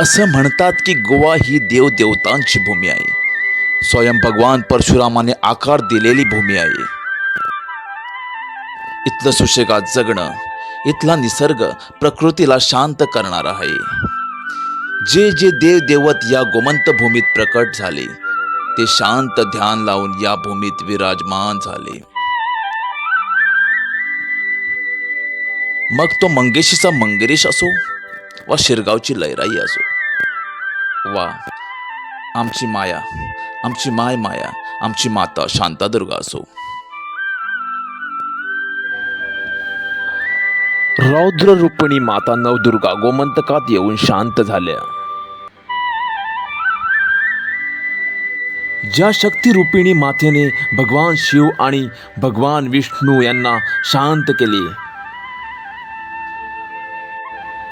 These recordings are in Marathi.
असं म्हणतात की गोवा ही देवदेवतांची भूमी आहे. स्वयं भगवान परशुरामाने आकार दिलेली भूमी आहे. इथलं सुशेगात जगणं इथला निसर्ग प्रकृतीला शांत करणार आहे. जे जे देव देवत या गोमंत भूमीत प्रकट झाले ते शांत ध्यान लावून या भूमीत विराजमान झाले. मग तो मंगेशीचा मंगेश असो वा शिरगावची लयराई असो वा. आमची माया आमची माय माया आमची माता शांतादुर्गा असो. रौद्र माता नवदुर्गा गोमंतकात येऊन शांत झाल्या. ज्या शक्तिरूपिणी मातेने भगवान शिव आणि भगवान विष्णू यांना शांत केले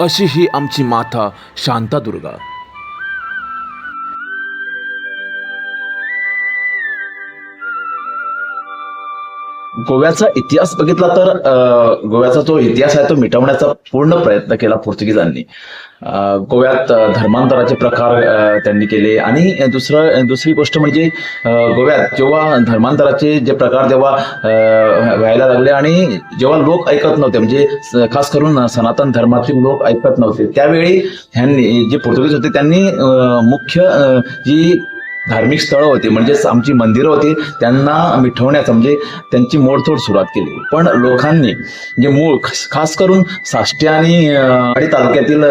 अशी ही आमची माता शांतादुर्गा गोव्याचा इतिहास बघितला तर गोव्याचा जो इतिहास आहे तो मिटवण्याचा पूर्ण प्रयत्न केला पोर्तुगीजांनी. गोव्यात धर्मांतराचे प्रकार त्यांनी केले. आणि दुसरं दुसरी गोष्ट म्हणजे गोव्यात जेव्हा धर्मांतराचे जे प्रकार जेव्हा व्हायला लागले आणि जेव्हा लोक ऐकत नव्हते म्हणजे खास करून सनातन धर्मातील लोक ऐकत नव्हते त्यावेळी ह्यांनी जे पोर्तुगीज होते त्यांनी मुख्य जी धार्मिक स्थळं होती म्हणजेच आमची मंदिरं होती त्यांना मिठवण्याचं म्हणजे त्यांची मोडतोड सुरुवात केली. पण लोकांनी जे मूळ खास करून साष्टी आणि वाडी तालुक्यातील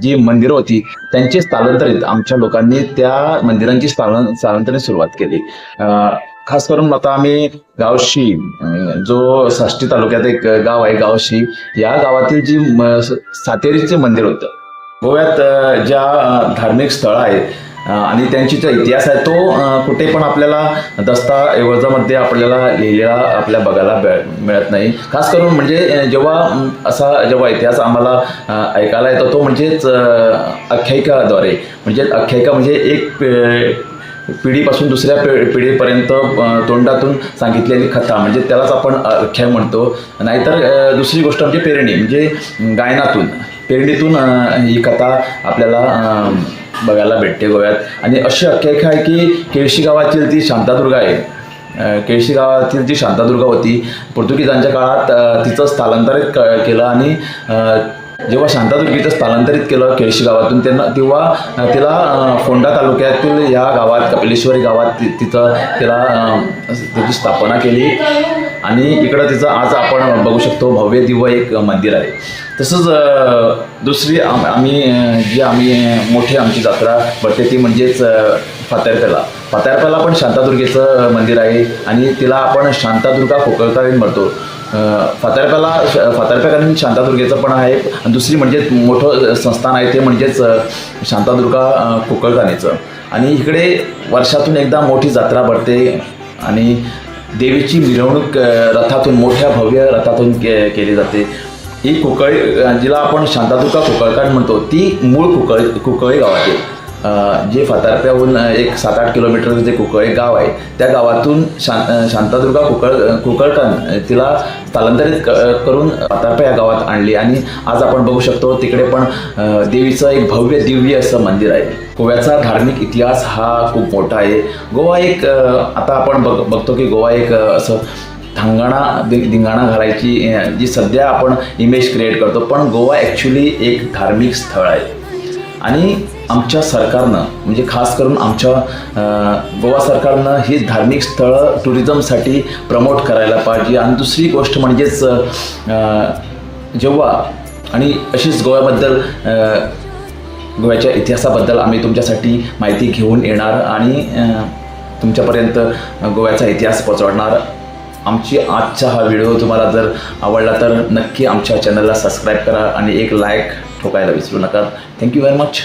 जी मंदिरं होती त्यांची स्थलांतरित आमच्या लोकांनी त्या मंदिरांची स्थलां स्थलांतरित सुरुवात केली. अं, खास करून आता आम्ही गावशी जो साष्टी तालुक्यात एक गाव आहे गावशी या गावातील जी सातेरीचे मंदिर होतं गोव्यात ज्या धार्मिक स्थळं आहेत आणि त्यांची जो इतिहास आहे तो कुठे पण आपल्याला दस्ताऐवजामध्ये आपल्याला लिहिलेला आपल्या बघायला मिळत नाही. खास करून म्हणजे जेव्हा असा जेव्हा इतिहास आम्हाला ऐकायला येतो तो म्हणजेच आख्यायिकाद्वारे. म्हणजे आख्यायिका म्हणजे एक पिढीपासून दुसऱ्या पिढी पिढीपर्यंत तोंडातून सांगितलेली कथा. म्हणजे त्यालाच आपण आख्याय म्हणतो. नाहीतर दुसरी गोष्ट म्हणजे पेरणी. म्हणजे गायनातून पेरणीतून ही कथा आपल्याला बघायला भेटते गोव्यात. आणि अशी आख्यायिका आहे की केळशी गावातील ती शांतादुर्गा आहे. केळशी गावातील जी शांतादुर्गा होती पोर्तुगीजांच्या काळात तिचं स्थलांतरित क- केलं आणि जेव्हा शांतादुर्गीचं स्थलांतरित केलं केळशी गावातून त्यांना तेव्हा तिला फोंडा तालुक्यातील या गावात कपिलेश्वरी गावात ति- तिथं तिला त्याची स्थापना केली. आणि इकडं तिचं आज आपण बघू शकतो भव्य दिव्य एक मंदिर आहे. तसंच दुसरी आम- आम्ही जी आम्ही मोठी आमची जत्रा भरते ती म्हणजेच अ, फातर्पेला. पण शांतादुर्गेचं मंदिर आहे आणि तिला आपण शांतादुर्गा कोकळकालीन म्हणतो. अ, फातर्प्याला फातर्प्याकालीन शांतादुर्गेचं पण आहे. आणि दुसरी म्हणजे मोठं संस्थान आहे ते म्हणजेच शांतादुर्गा अ, कोकळकानीचं आणि इकडे वर्षातून एकदा मोठी जत्रा भरते आणि देवीची मिरवणूक रथातून मोठ्या भव्य रथातून के केली जाते. ही कुकळी जिला आपण शांतादुर्गा कुकळकांड म्हणतो ती मूळ कुकळी कुकळी गावात आहे जे फातारप्याहून एक सात आठ किलोमीटरचं जे एक गाव आहे त्या गावातून शां शांतादुर्गा कुकळ कुकळकण तिला स्थलांतरित क करून फातारप्या या गावात आणली. आणि आज आपण बघू शकतो तिकडे पण देवीचं एक भव्य दिव्य असं मंदिर आहे. गोव्याचा धार्मिक इतिहास हा खूप मोठा आहे. गोवा एक आता आपण बघ बघतो की गोवा एक असं धांगाणा दि- धिंगाणा घालायची जी सध्या आपण इमेज क्रिएट करतो. पण गोवा ॲक्च्युली एक धार्मिक स्थळ आहे. आणि आमच्या सरकारनं म्हणजे खास करून आमच्या गोवा सरकारनं ही धार्मिक स्थळं टुरिझमसाठी प्रमोट करायला पाहिजे. आणि दुसरी गोष्ट म्हणजेच जेव्हा आणि अशीच गोव्याबद्दल गोव्याच्या इतिहासाबद्दल आम्ही तुमच्यासाठी माहिती घेऊन येणार आणि तुमच्यापर्यंत गोव्याचा इतिहास पोहोचवणार आमची आजचा हा व्हिडिओ तुम्हाला जर आवडला तर नक्की आमच्या चॅनलला सबस्क्राईब करा आणि एक लाईक ठोकायला विसरू नका. Thank you very much